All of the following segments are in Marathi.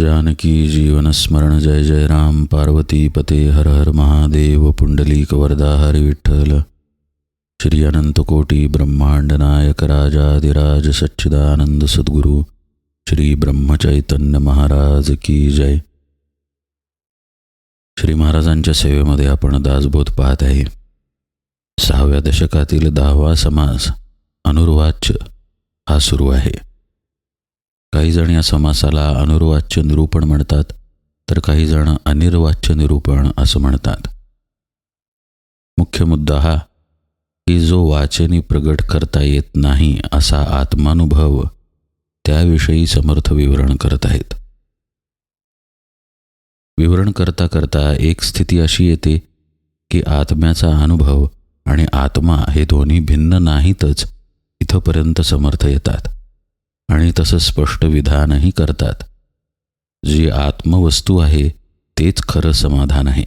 जानकी जीवनस्मरण जय जय राम। पार्वती पते हर हर महादेव। पुंडलीक वरदा हरी विठ्ठल। श्री अनंतकोटी ब्रह्मांड नायक राजाधिराज सच्चिदानंद सद्गुरू। श्री ब्रह्मचैतन्य महाराज की जय। श्री महाराजांच्या सेवेमध्ये आपण दासबोध पाहत आहे. सहाव्या दशकातील दहावा समास अनुर्वाच्य हा सुरू आहे. काही जण या समासाला अनुर्वाच्य निरूपण म्हणतात तर काही जण अनिर्वाच्य निरूपण असं म्हणतात. मुख्य मुद्दा हा की जो वाचनी प्रगट करता येत नाही असा आत्मानुभव त्याविषयी समर्थ विवरण करत आहेत. विवरण करता करता एक स्थिती अशी येते की आत्म्याचा अनुभव आणि आत्मा हे दोन्ही भिन्न नाहीतच इथंपर्यंत समर्थ येतात. आणि तसं स्पष्ट विधानही करतात. जी आत्मवस्तू आहे तेच खरं समाधान आहे.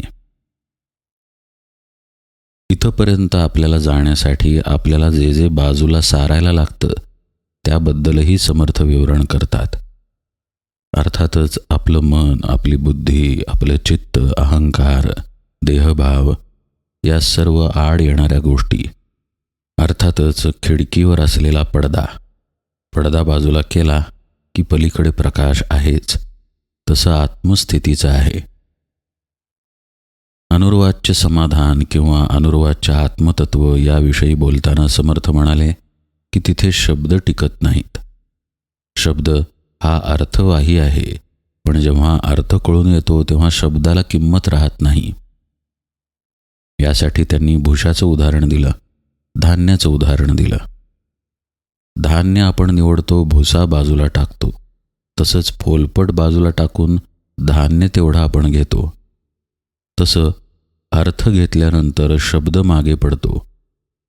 इथंपर्यंत आपल्याला जाण्यासाठी आपल्याला जे जे बाजूला सारायला लागतं त्याबद्दलही समर्थ विवरण करतात. अर्थातच आपलं मन आपली बुद्धी आपलं चित्त अहंकार देहभाव या सर्व आड येणाऱ्या गोष्टी अर्थातच खिडकीवर असलेला पडदा पडदा बाजूला केला की पलीकडे प्रकाश आहेच तसं आत्मस्थितीचं आहे. अनुर्वाच्य समाधान किंवा अनुर्वाच्य आत्मतत्व याविषयी बोलताना समर्थ म्हणाले की तिथे शब्द टिकत नाहीत. शब्द हा अर्थवाही आहे पण जेव्हा अर्थ कळून येतो तेव्हा शब्दाला किंमत राहत नाही. यासाठी त्यांनी भुशाचं उदाहरण दिलं धान्याचं उदाहरण दिलं. धान्य आपण निवडतो भुसा बाजूला टाकतो. तसंच फोलपट बाजूला टाकून धान्य तेवढं आपण घेतो. तसं अर्थ घेतल्यानंतर शब्द मागे पडतो.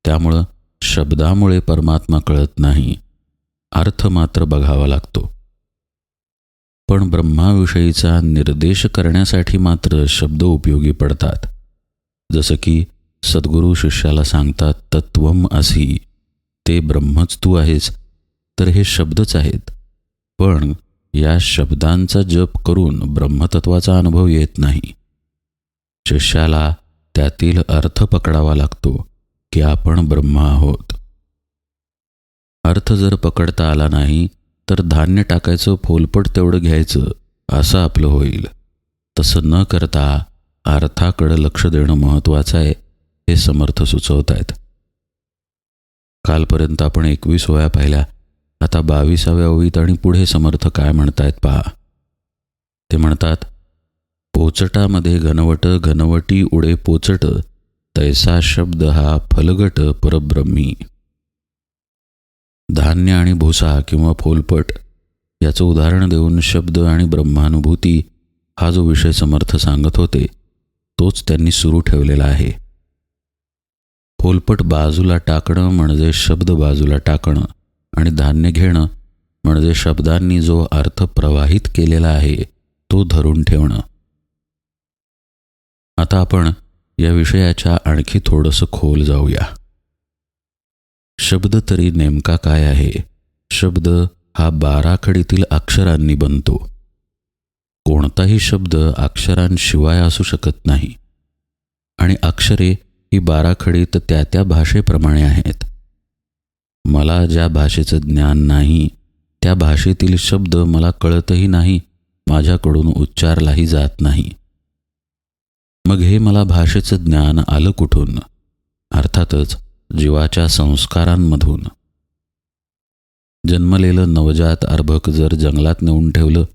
त्यामुळं शब्दामुळे परमात्मा कळत नाही. अर्थ मात्र बघावा लागतो. पण ब्रह्माविषयीचा निर्देश करण्यासाठी मात्र शब्द उपयोगी पडतात. जसं की सद्गुरू शिष्याला सांगतात तत्वम असी. ते ब्रह्मच तू आहेस तर हे शब्दच आहेत. पण या शब्दांचा जप करून ब्रह्मतत्वाचा अनुभव येत नाही. शिष्याला त्यातील अर्थ पकडावा लागतो की आपण ब्रह्म आहोत. अर्थ जर पकडता आला नाही तर धान्य टाकायचं फोलपट तेवढं घ्यायचं असं आपलं होईल. तसं न करता अर्थाकडं लक्ष देणं महत्त्वाचं आहे हे समर्थ सुचवत आहेत कालपर्यंत आपण एकवीस वया पाहिल्या. आता बावीसाव्या ओळीत आणि पुढे समर्थ काय म्हणतायत पहा. ते म्हणतात पोचटामध्ये घनवट घनवटी उडे पोचट तैसा शब्द हा फलगट परब्रह्मी. धान्य आणि भुसा किंवा फोलपट याचं उदाहरण देऊन शब्द आणि ब्रह्मानुभूती हा जो विषय समर्थ सांगत होते तोच त्यांनी सुरू ठेवलेला आहे. फोलपट बाजूला टाकणं म्हणजे शब्द बाजूला टाकणं आणि धान्य घेणं म्हणजे शब्दांनी जो अर्थ प्रवाहित केलेला आहे तो धरून ठेवणं. आता आपण या विषयाच्या आणखी थोडंसं खोल जाऊया. शब्द तरी नेमका काय आहे? शब्द हा बाराखडीतील अक्षरांनी बनतो. कोणताही शब्द अक्षरांशिवाय असू शकत नाही. आणि अक्षरे ही बाराखडीत त्या त्या भाषेप्रमाणे आहेत. मला ज्या भाषेचं ज्ञान नाही त्या भाषेतील शब्द मला कळतही नाही माझ्याकडून उच्चारलाही जात नाही. मग हे मला भाषेचं ज्ञान आलं कुठून? अर्थातच जीवाच्या संस्कारांमधून. जन्मलेलं नवजात अर्भक जर जंगलात नेऊन ठेवलं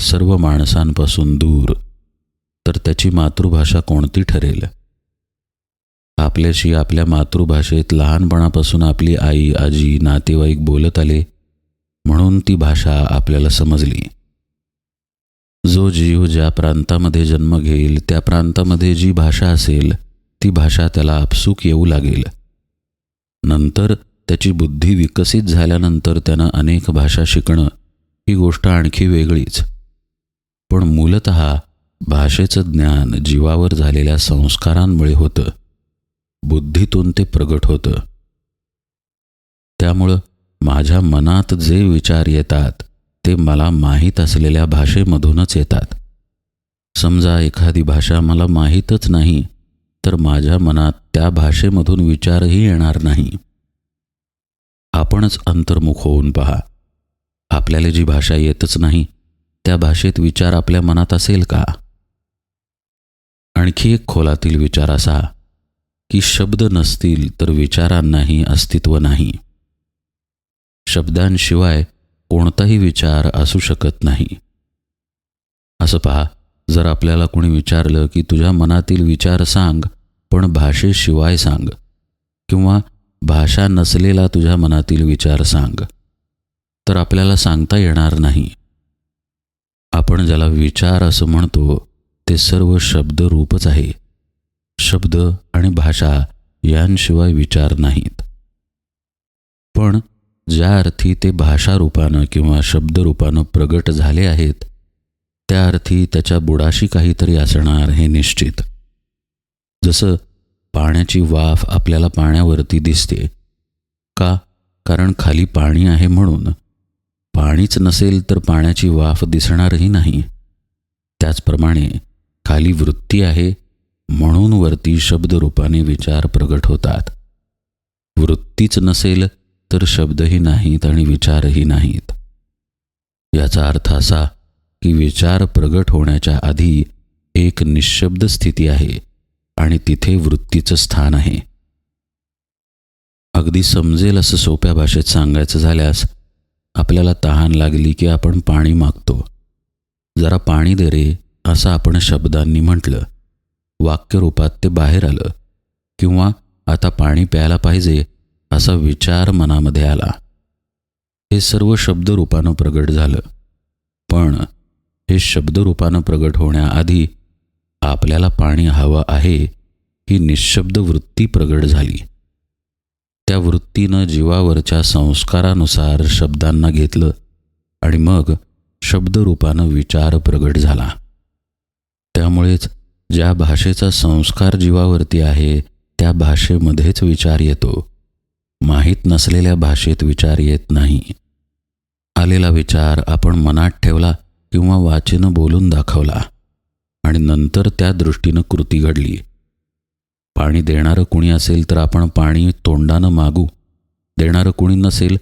सर्व माणसांपासून दूर तर त्याची मातृभाषा कोणती ठरेल? आपल्याशी आपल्या मातृभाषेत लहानपणापासून आपली आई आजी नातेवाईक बोलत आले म्हणून ती भाषा आपल्याला समजली. जो जीव ज्या प्रांतामध्ये जन्म घेईल त्या प्रांतामध्ये जी भाषा असेल ती भाषा त्याला आपसूक येऊ लागेल. नंतर त्याची बुद्धी विकसित झाल्यानंतर त्यानं अनेक भाषा शिकणं ही गोष्ट आणखी वेगळीच. पण मूलत भाषेचं ज्ञान जीवावर झालेल्या संस्कारांमुळे होतं. बुद्धीतून ते प्रगट होतं. त्यामुळं माझ्या मनात जे विचार येतात ते मला माहीत असलेल्या भाषेमधूनच येतात. समजा एखादी भाषा मला माहीतच नाही तर माझ्या मनात त्या भाषेमधून विचारही येणार नाही. आपणच अंतर्मुख होऊन पहा. आपल्याला जी भाषा येतच नाही त्या भाषेत विचार आपल्या मनात असेल का? आणखी एक खोलातील विचार असा की शब्द नसतील तर विचारांनाही अस्तित्व नाही. शब्दांशिवाय कोणताही विचार असू शकत नाही. असं पहा जर आपल्याला कोणी विचारलं की तुझ्या मनातील विचार सांग पण भाषेशिवाय सांग किंवा भाषा नसलेला तुझ्या मनातील विचार सांग तर आपल्याला सांगता येणार नाही. आपण ज्याला विचार असं म्हणतो ते सर्व शब्दरूपच आहे. शब्द आणि भाषा यांशिवाय विचार नाहीत. पण ज्या अर्थी ते भाषारूपानं किंवा शब्दरूपानं प्रगट झाले आहेत त्या अर्थी त्याच्या बुडाशी काहीतरी असणार हे निश्चित. जसं पाण्याची वाफ आपल्याला पाण्यावरती दिसते का? कारण खाली पाणी आहे म्हणून. पाणीच नसेल तर पाण्याची वाफ दिसणारही नाही. त्याचप्रमाणे खाली वृत्ती आहे म्हणून वरती शब्दरूपाने विचार प्रगट होतात. वृत्तीच नसेल तर शब्दही नाहीत आणि विचारही नाहीत. याचा अर्थ असा की विचार प्रगट होण्याच्या आधी एक निशब्द स्थिती आहे आणि तिथे वृत्तीचं स्थान आहे. अगदी समजेल असं सोप्या भाषेत सांगायचं झाल्यास आपल्याला तहान लागली की आपण पाणी मागतो. जरा पाणी दे रे असं आपण शब्दांनी म्हटलं. वाक्यरूपात ते बाहेर आलं किंवा आता पाणी प्यायला पाहिजे असा विचार मनामध्ये आला. हे सर्व शब्दरूपानं प्रगट झालं. पण हे शब्दरूपानं प्रगट होण्याआधी आपल्याला पाणी हवं आहे ही निशब्द वृत्ती प्रगट झाली. त्या वृत्तीनं जीवावरच्या संस्कारानुसार शब्दांना घेतलं आणि मग शब्दरूपानं विचार प्रगट झाला. त्यामुळेच ज्या भाषेचा संस्कार जीवावरती आहे त्या भाषेमध्येच विचार येतो. माहीत नसलेल्या भाषेत विचार येत नाही. आलेला विचार आपण मनात ठेवला किंवा वाचेनं बोलून दाखवला आणि नंतर त्या दृष्टीनं कृती घडली. पाणी देणारं कुणी असेल तर आपण पाणी तोंडानं मागू. देणारं कुणी नसेल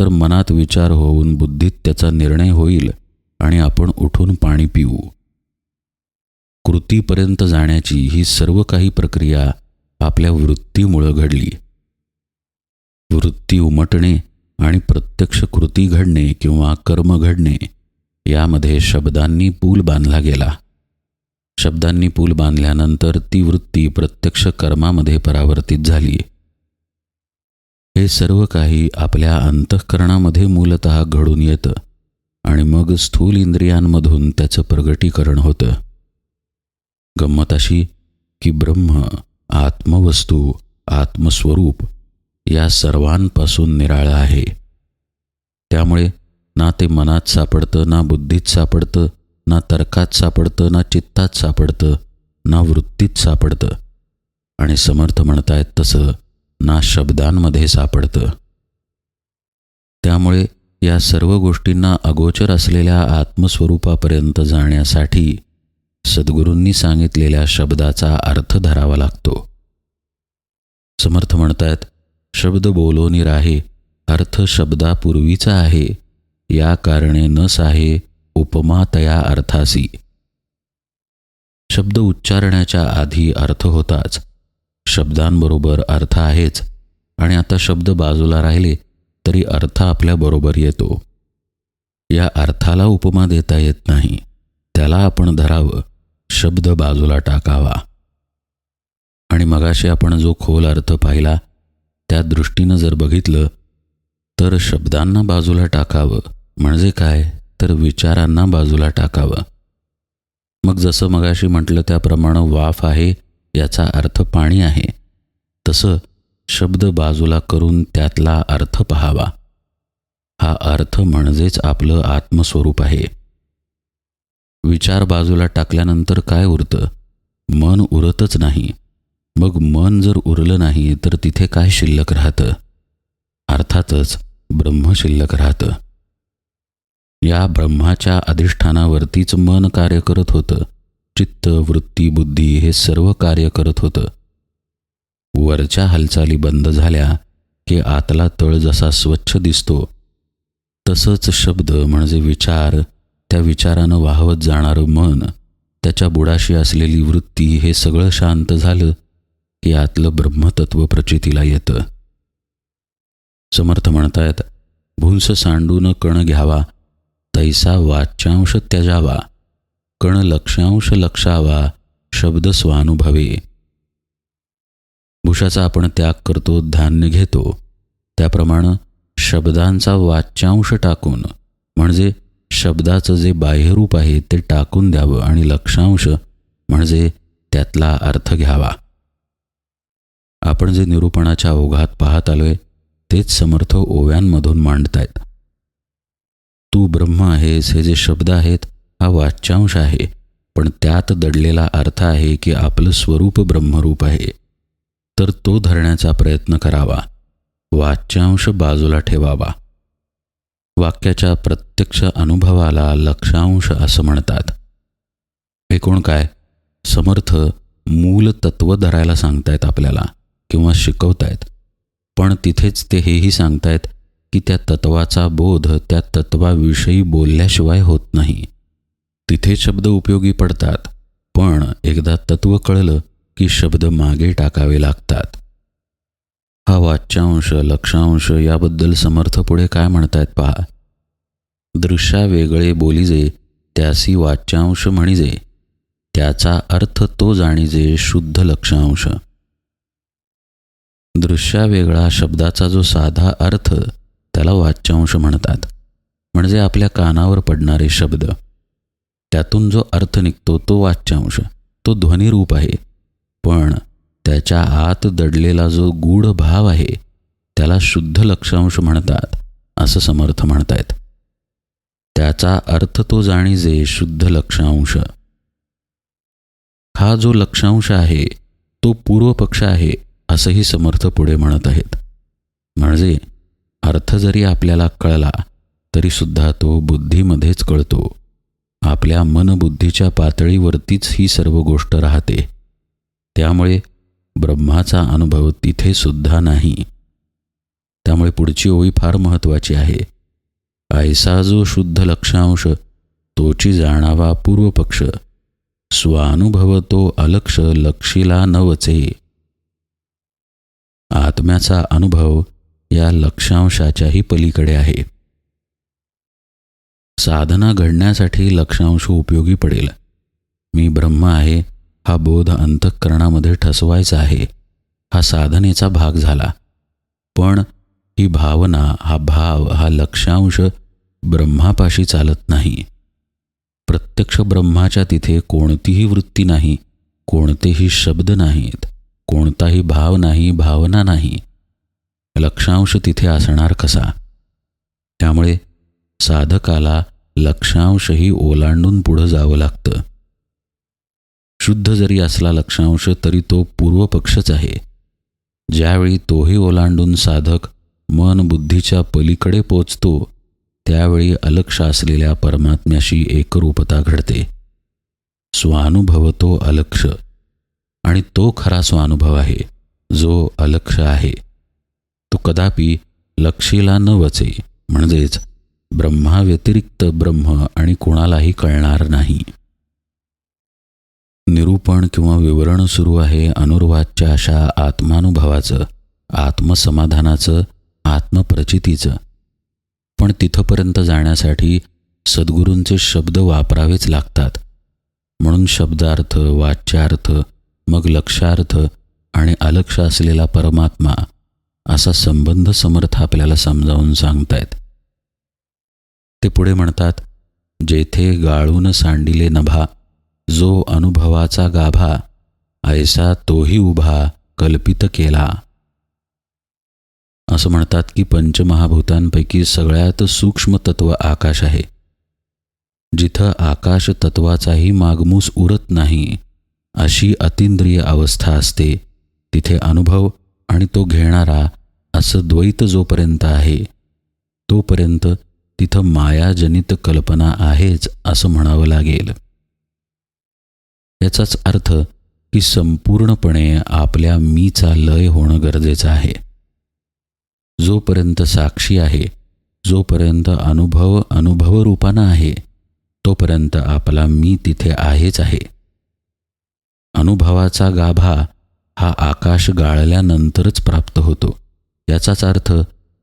तर मनात विचार होऊन बुद्धीत त्याचा निर्णय होईल आणि आपण उठून पाणी पिऊ. कृतीपर्यंत जाण्याची ही सर्व काही प्रक्रिया आपल्या वृत्तीमुळं घडली. वृत्ती उमटणे आणि प्रत्यक्ष कृती घडणे किंवा कर्म घडणे यामध्ये शब्दांनी पूल बांधला गेला. शब्दांनी पूल बांधल्यानंतर ती वृत्ती प्रत्यक्ष कर्मामध्ये परावर्तित झाली. हे सर्व काही आपल्या अंतःकरणामध्ये मूलत घडून येतं आणि मग स्थूल इंद्रियांमधून त्याचं प्रगटीकरण होतं. गंमत अशी की ब्रह्म आत्मवस्तू आत्मस्वरूप या सर्वांपासून निराळं आहे. त्यामुळे ना ते मनात सापडतं ना बुद्धीत सापडतं ना तर्कात सापडतं ना चित्तात सापडतं ना वृत्तीत सापडतं. आणि समर्थ म्हणतायत तसं ना शब्दांमध्ये सापडतं. त्यामुळे या सर्व गोष्टींना अगोचर असलेल्या आत्मस्वरूपापर्यंत जाण्यासाठी सद्गुरूंनी सांगितलेल्या शब्दाचा अर्थ धरावा लागतो. समर्थ म्हणतायत शब्द बोलोनी राहे अर्थ शब्दापूर्वीचा आहे. या कारणे नस आहे उपमा तया अर्थासी. शब्द उच्चारण्याच्या आधी अर्थ होताच. शब्दांबरोबर अर्थ आहेच. आणि आता शब्द बाजूला राहिले तरी अर्थ आपल्याबरोबर येतो. या अर्थाला उपमा देता येत नाही. त्याला आपण धरावं. शब्द बाजूला टाकावा. आणि मगाशी आपण जो खोल अर्थ पाहिला त्या दृष्टीनं जर बघितलं तर शब्दांना बाजूला टाकावं. म्हणजे काय? तर विचारांना बाजूला टाकावं. मग जसं मगाशी म्हटलं त्याप्रमाणे वाफ आहे याचा अर्थ पाणी आहे. तसं शब्द बाजूला करून त्यातला अर्थ पहावा. हा अर्थ म्हणजेच आपलं आत्मस्वरूप आहे. विचार बाजूला टाकल्यानंतर काय उरतं? मन उरतच नाही. मग मन जर उरलं नाही तर तिथे काय शिल्लक राहतं? अर्थातच ब्रह्म शिल्लक राहतं. या ब्रह्माच्या अधिष्ठानावरतीच मन कार्य करत होतं. चित्त वृत्ती बुद्धी हे सर्व कार्य करत होतं. वरच्या हालचाली बंद झाल्या की आतला तळ जसा स्वच्छ दिसतो तसंच शब्द म्हणजे विचार त्या विचारानं वाहवत जाणारं मन त्याच्या बुडाशी असलेली वृत्ती हे सगळं शांत झालं की आतलं ब्रह्मतत्व प्रचितीला येतं. समर्थ म्हणतायत भुंस सांडून कण घ्यावा तैसा वाच्यांश त्याजावा कण लक्षांश लक्षावा शब्द स्वानुभवे. भूषाचा आपण त्याग करतो धान्य घेतो. त्याप्रमाणे शब्दांचा वाच्यांश टाकून म्हणजे शब्दाचं जे बाह्यरूप आहे ते टाकून द्यावं आणि लक्षांश म्हणजे त्यातला अर्थ घ्यावा. आपण जे निरूपणाच्या ओघात पाहत आलोय तेच समर्थ ओव्यांमधून मांडतायत. तू ब्रह्म आहेस हे जे शब्द आहेत हा वाच्यांश आहे पण त्यात दडलेला अर्थ आहे की आपलं स्वरूप ब्रह्मरूप आहे. तर तो धरण्याचा प्रयत्न करावा. वाच्यांश बाजूला ठेवावा. वाक्याच्या प्रत्यक्ष अनुभवाला लक्षांश असं म्हणतात. एकूण काय? समर्थ मूल तत्व धरायला सांगतायत आपल्याला किंवा शिकवतायत. पण तिथेच ते हेही सांगतायत की त्या तत्वाचा बोध त्या तत्वाविषयी बोलल्याशिवाय होत नाही. तिथे शब्द उपयोगी पडतात पण एकदा तत्व कळलं की शब्द मागे टाकावे लागतात. हा वाच्यांश लक्षांश याबद्दल समर्थ पुढे काय म्हणतायत पहा. दृश्या वेगळे बोलीजे त्यासी वाच्यांश म्हणिजे. त्याचा अर्थ तो जाणीजे शुद्ध लक्षांश. दृश्या वेगळा शब्दाचा जो साधा अर्थ त्याला वाच्यांश म्हणतात. म्हणजे आपल्या कानावर पडणारे शब्द. त्यातून जो अर्थ निघतो तो वाच्यांश. तो ध्वनिरूप आहे. पण त्याच्या आत दडलेला जो गूढ भाव आहे त्याला शुद्ध लक्षांश म्हणतात असं समर्थ म्हणतायत. त्याचा अर्थ तो जाणीजे शुद्ध लक्षांश हा जो लक्षांश आहे तो पूर्वपक्ष आहे असंही समर्थ पुढे म्हणत आहेत. म्हणजे अर्थ जरी आपल्याला कळला तरीसुद्धा तो बुद्धीमध्येच कळतो. आपल्या मनबुद्धीच्या पातळीवरतीच ही सर्व गोष्ट राहते. त्यामुळे ब्रह्माचा अनुभव तिथे सुद्धा नाही. त्यामुळे पुढची ओळी फार महत्त्वाची आहे. ऐसा जो शुद्ध लक्षांश तोची जाणावा पूर्वपक्ष. स्वानुभव तो अलक्ष लक्षीला नवचे. आत्म्याचा अनुभव या लक्षांशाच्याही पलीकडे आहे. साधना घडण्यासाठी लक्षांश उपयोगी पडेल. मी ब्रह्म आहे हा बोध अंतःकरणामध्ये ठसवायचा आहे हा साधनेचा भाग झाला. पण ही भावना हा भाव हा लक्षांश ब्रह्मापाशी चालत नाही. प्रत्यक्ष ब्रह्माच्या तिथे कोणतीही वृत्ती नाही कोणतेही शब्द नाहीत कोणताही भाव नाही भावना नाही. लक्षांश तिथे असणार कसा? त्यामुळे साधकाला लक्षांशही ओलांडून पुढं जावं लागतं. शुद्ध जरी असला लक्षांश तरी तो पूर्वपक्षच आहे. ज्यावेळी तोही ओलांडून साधक मन बुद्धीच्या पलीकडे पोचतो त्यावेळी अलक्ष असलेल्या परमात्म्याशी एकरूपता घडते. स्वानुभव तो अलक्ष आणि तो खरा स्वानुभव आहे जो अलक्ष आहे. तो कदापि लक्षीला न वचे म्हणजेच ब्रह्माव्यतिरिक्त ब्रह्म आणि कोणालाही कळणार नाही. निरूपण किंवा विवरण सुरू आहे अनुर्वादच्या अशा आत्मानुभवाचं आत्मसमाधानाचं आत्मप्रचितीचं. पण तिथंपर्यंत जाण्यासाठी सद्गुरूंचे शब्द वापरावेच लागतात. म्हणून शब्दार्थ वाच्यार्थ मग लक्षार्थ आणि अलक्ष असलेला परमात्मा असा संबंध समर्थ आपल्याला समजावून सांगतायत. ते पुढे म्हणतात जेथे गाळून सांडिले नभा जो अनुभवाचा गाभा ऐसा तोही उभा कल्पित केला. असं म्हणतात की पंचमहाभूतांपैकी सगळ्यात सूक्ष्म तत्व आकाश आहे. जिथं आकाश तत्वाचाही मागमूस उरत नाही अशी अतिंद्रिय अवस्था असते. तिथे अनुभव आणि तो घेणारा असं द्वैत जोपर्यंत आहे तोपर्यंत तिथं मायाजनित कल्पना आहेच असं म्हणावं लागेल. याचाच अर्थ की संपूर्णपणे आपल्या मीचा लय होणं गरजेचं आहे. जोपर्यंत साक्षी आहे जोपर्यंत अनुभव अनुभव रूपानं आहे तोपर्यंत आपला मी तिथे आहेच आहे. अनुभवाचा गाभा हा आकाश गाळल्यानंतरच प्राप्त होतो. याचाच अर्थ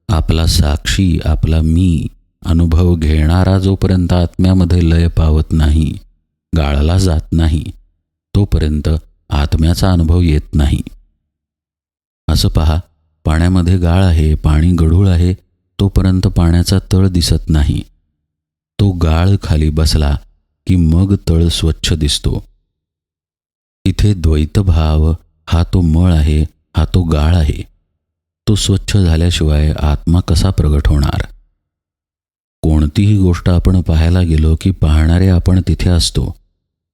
आपला साक्षी आपला मी अनुभव घेणारा जोपर्यंत आत्म्यामध्ये लय पावत नाही गाळला जात नाही तोपर्यंत आत्म्याचा अनुभव येत नाही. असं पहा पाण्यामध्ये गाळ आहे पाणी गढूळ आहे तोपर्यंत पाण्याचा तळ दिसत नाही. तो गाळ खाली बसला की मग तळ स्वच्छ दिसतो. इथे द्वैतभाव हा तो मळ आहे हा तो गाळ आहे. तो स्वच्छ झाल्याशिवाय आत्मा कसा प्रगट होणार? कोणतीही गोष्ट आपण पाहायला गेलो की पाहणारे आपण तिथे असतो.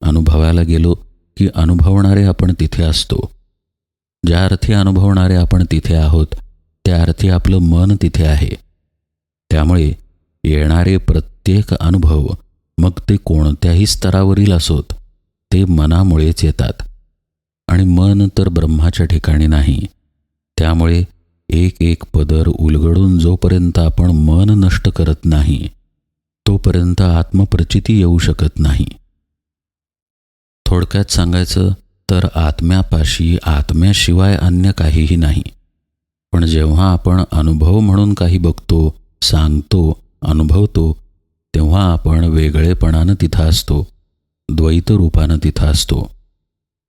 अनुभवायला गेलो की अनुभवणारे आपण तिथे असतो. ज्या अर्थी अनुभवणारे आपण तिथे आहोत त्या अर्थी आपलं मन तिथे आहे. त्यामुळे येणारे प्रत्येक अनुभव मग ते कोणत्याही स्तरावरील असोत ते मनामुळेच येतात. आणि मन तर ब्रह्माच्या ठिकाणी नाही. त्यामुळे एक एक पदर उलगडून जोपर्यंत आपण मन नष्ट करत नाही तोपर्यंत आत्मप्रचिती येऊ शकत नाही. थोडक्यात सांगायचं तर आत्म्यापाशी आत्म्याशिवाय अन्य काहीही नाही. पण जेव्हा आपण अनुभव म्हणून काही बघतो सांगतो अनुभवतो तेव्हा आपण वेगळेपणानं तिथं असतो द्वैत रूपानं तिथं असतो.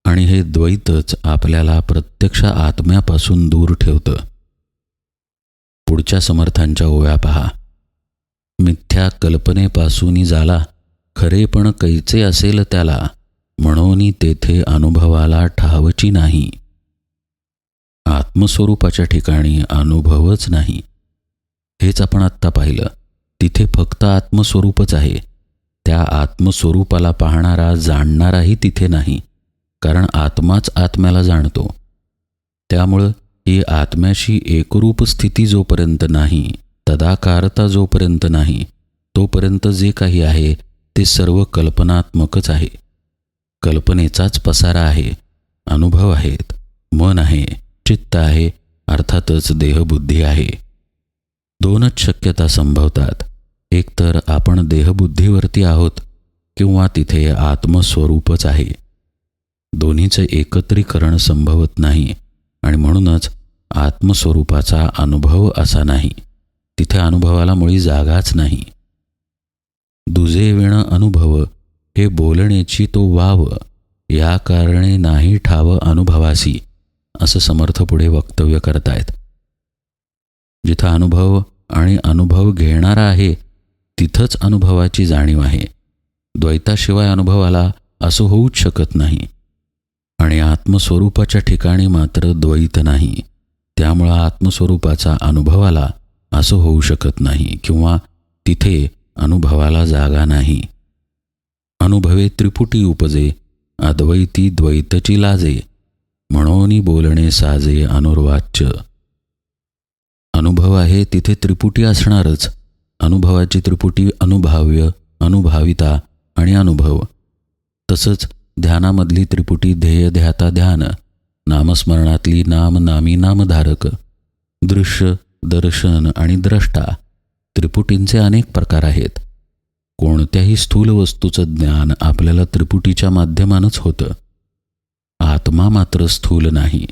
आणि हे द्वैतच आपल्याला प्रत्यक्ष आत्म्यापासून दूर ठेवतं. पुढच्या समर्थांच्या ओव्या पहा. मिथ्या कल्पनेपासूनही झाला खरेपण कैचे असेल त्याला? म्हणून तेथे अनुभवाला ठावची नाही. आत्मस्वरूपाच्या ठिकाणी अनुभवच नाही. हेच आपण आत्ता पाहिलं. तिथे फक्त आत्मस्वरूपच आहे. त्या आत्मस्वरूपाला पाहणारा जाणणाराही तिथे नाही कारण आत्माच आत्म्याला जाणतो. त्यामुळं ही आत्म्याशी एकरूप स्थिती जोपर्यंत नाही तदाकारता जोपर्यंत नाही तोपर्यंत जे काही आहे ते सर्व कल्पनात्मकच आहे. कल्पनेचाच पसारा आहे अनुभव आहेत मन आहे चित्त आहे अर्थातच देहबुद्धी आहे. दोनच शक्यता संभवतात. एकतर आपण देहबुद्धीवरती आहोत किंवा तिथे आत्मस्वरूपच आहे. दोन्हीचं एकत्रीकरण संभवत नाही आणि म्हणूनच आत्मस्वरूपाचा अनुभव असा नाही. तिथे अनुभवाला मुळी जागाच नाही. दुजे विण अनुभव हे बोलण्याची तो वाव या कारणे नाही ठाव अनुभवासी असं समर्थ पुढे वक्तव्य करतायत. जिथं अनुभव आणि अनुभव घेणारा आहे तिथंच अनुभवाची जाणीव आहे. द्वैताशिवाय अनुभवाला असं होऊच शकत नाही. आणि आत्मस्वरूपाच्या ठिकाणी मात्र द्वैत नाही. त्यामुळं आत्मस्वरूपाचा अनुभवाला असं होऊ शकत नाही किंवा तिथे अनुभवाला जागा नाही. अनुभवे त्रिपुटी उपजे अद्वैती द्वैतची लाजे म्हणून बोलणे साजे अनुर्वाच्य. अनुभव आहे तिथे त्रिपुटी असणारच. अनुभवाची त्रिपुटी अनुभाव्य अनुभाविता आणि अनुभव. तसंच ध्यानामधली त्रिपुटी ध्येय ध्याता ध्यान नामस्मरणातली नाम नामी नामधारक दृश्य दर्शन आणि द्रष्टा त्रिपुटींचे अनेक प्रकार आहेत. कोणत्याही स्थूल वस्तूचं ज्ञान आपल्याला त्रिपुटीच्या माध्यमानच होतं. आत्मा मात्र स्थूल नाही.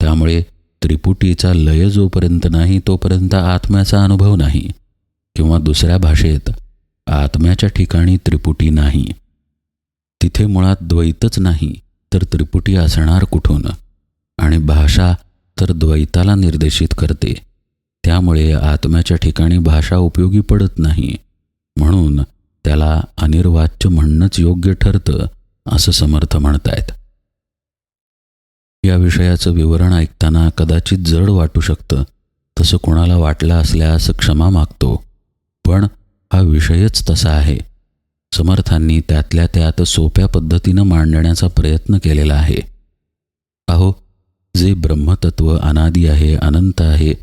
त्यामुळे त्रिपुटीचा लय जोपर्यंत नाही तोपर्यंत आत्म्याचा अनुभव नाही. किंवा दुसऱ्या भाषेत आत्म्याच्या ठिकाणी त्रिपुटी नाही. तिथे मुळात द्वैतच नाही तर त्रिपुटी असणार कुठून? आणि भाषा तर द्वैताला निर्देशित करते. त्यामुळे आत्म्याच्या ठिकाणी भाषा उपयोगी पडत नाही. म्हणून त्याला अनिर्वाच्य म्हणणंच योग्य ठरतं असं समर्थ म्हणतायत. या विषयाचं विवरण ऐकताना कदाचित जड वाटू शकतं तसं कोणाला वाटलं असल्यास क्षमा मागतो. पण हा विषयच तसा आहे. समर्थांनी त्यातल्या त्यात सोप्या पद्धतीनं मांडण्याचा प्रयत्न केलेला आहे. अहो जे ब्रह्मतत्व अनादी आहे अनंत आहे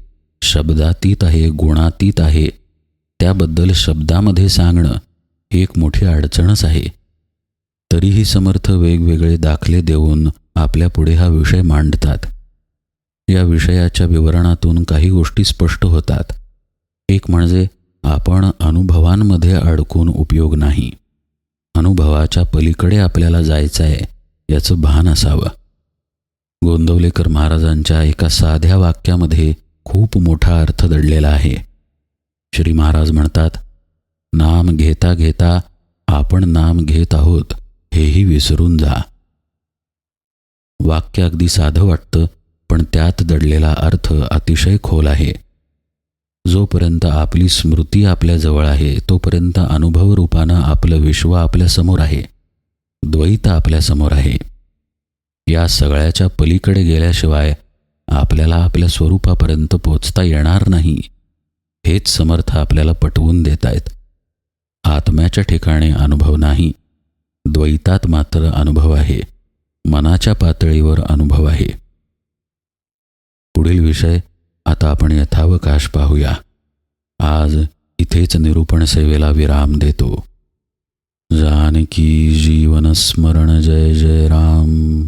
शब्दातीत आहे गुणातीत आहे त्याबद्दल शब्दामध्ये सांगणं ही एक मोठी अडचणच आहे. तरीही समर्थ वेगवेगळे दाखले देऊन आपल्यापुढे हा विषय मांडतात. या विषयाच्या विवरणातून काही गोष्टी स्पष्ट होतात. एक म्हणजे आपण अनुभवांमध्ये अडकून उपयोग नाही. अनुभवाच्या पलीकडे आपल्याला जायचं आहे याचं भान असावं. गोंदवलेकर महाराजांच्या एका साध्या वाक्यामध्ये खूप मोठा अर्थ दडलेला आहे. श्री महाराज म्हणतात नाम घेता घेता आपण नाम घेत आहोत हेही विसरून जा. वाक्य अगदी साधं वाटतं पण त्यात दडलेला अर्थ अतिशय खोल आहे. जोपर्यंत आपली स्मृती आपल्याजवळ आहे तोपर्यंत अनुभव रूपानं आपलं विश्व आपल्यासमोर आहे. द्वैत आपल्यासमोर आहे. या सगळ्याच्या पलीकडे गेल्याशिवाय आपल्याला आपल्या स्वरूपापर्यंत पोचता येणार नाही. हेच समर्थ आपल्याला पटवून देत आहेत आत्म्याच्या ठिकाणी अनुभव नाही. द्वैतात मात्र अनुभव आहे. मनाच्या पातळीवर अनुभव आहे. पुढील विषय आता आपण यथावकाश पाहूया. आज इथेच निरूपण सेवेला विराम देतो. जानकी जीवन स्मरण जय जय राम.